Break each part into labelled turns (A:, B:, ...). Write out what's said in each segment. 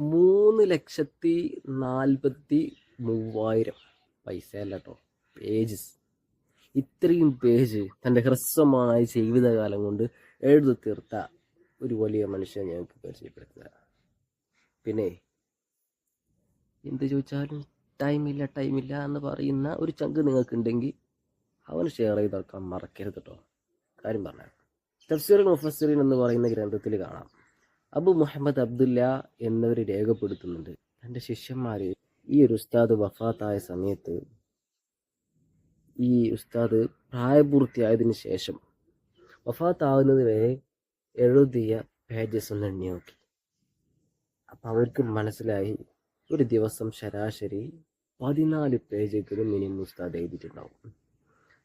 A: മൂന്ന് ലക്ഷത്തി നാൽപ്പത്തി മൂവായിരം. പൈസ അല്ല കേട്ടോ പേജസ്. ഇത്രയും പേജ് തന്റെ ഹ്രസ്വമായ ജീവിതകാലം കൊണ്ട് എഴുതി തീർത്ത ഒരു വലിയ മനുഷ്യനെ ഞങ്ങൾക്ക് പരിചയപ്പെടുത്തുക. പിന്നെ എന്ത് ചോദിച്ചാലും ടൈമില്ല ടൈമില്ല എന്ന് പറയുന്ന ഒരു ചങ്ക് നിങ്ങൾക്കുണ്ടെങ്കിൽ അവന് ഷെയർ ചെയ്ത് മറക്കരുത് കേട്ടോ കാര്യം പറഞ്ഞാൽ തഫ്സീറുൽ മുഫസ്സിറിൻ എന്ന് പറയുന്ന ഗ്രന്ഥത്തിൽ കാണാം. അബു മുഹമ്മദ് അബ്ദുല്ല എന്നവർ രേഖപ്പെടുത്തുന്നുണ്ട്. തന്റെ ശിഷ്യന്മാർ ഈ ഒരു ഉസ്താദ് വഫാത്തായ സമയത്ത് ഈ ഉസ്താദ് പ്രായപൂർത്തിയായതിനു ശേഷം വഫാത്താവുന്നത് വരെ എഴുതിയ പേജസ് ഒന്ന് എണ്ണി നോക്കി. അപ്പം അവർക്ക് മനസ്സിലായി ഒരു ദിവസം ശരാശരി പതിനാല് പേജെങ്കിലും മിനിമം ഉസ്താദ് എഴുതിയിട്ടുണ്ടാവും.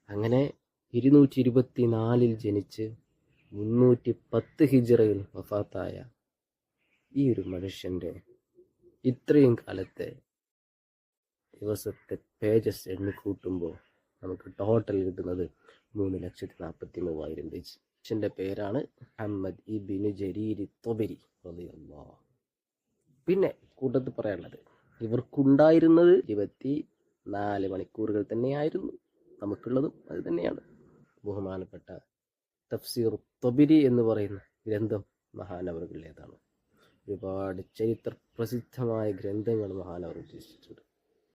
A: അങ്ങനെ ഇരുന്നൂറ്റി ഇരുപത്തി നാലിൽ ജനിച്ച് മുന്നൂറ്റി പത്ത് ഹിജറയിൽ വഫാത്തായ ഈ ഒരു മനുഷ്യന്റെ ഇത്രയും കാലത്തെ ദിവസത്തെ പേജസ് എണ്ണി കൂട്ടുമ്പോൾ നമുക്ക് ടോട്ടൽ കിട്ടുന്നത് മൂന്ന് ലക്ഷത്തി നാൽപ്പത്തി മൂവായിരം പേജ് മനുഷ്യന്റെ പേരാണ് അഹമ്മദ് ഇബിന് ജരീരി തൊബരി പിന്നെ കൂട്ടത്തിൽ പറയാനുള്ളത് ഇവർക്കുണ്ടായിരുന്നത് ഇരുപത്തി നാല് മണിക്കൂറുകൾ തന്നെയായിരുന്നു നമുക്കുള്ളതും അത് തന്നെയാണ്. ബഹുമാനപ്പെട്ട തഫ്സീർ തൊബിരി എന്ന് പറയുന്ന ഗ്രന്ഥം മഹാനവറുകളിലേതാണ് ഒരുപാട് ചരിത്ര പ്രസിദ്ധമായ ഗ്രന്ഥങ്ങൾ മഹാനവർ രചിച്ചിട്ടുണ്ട്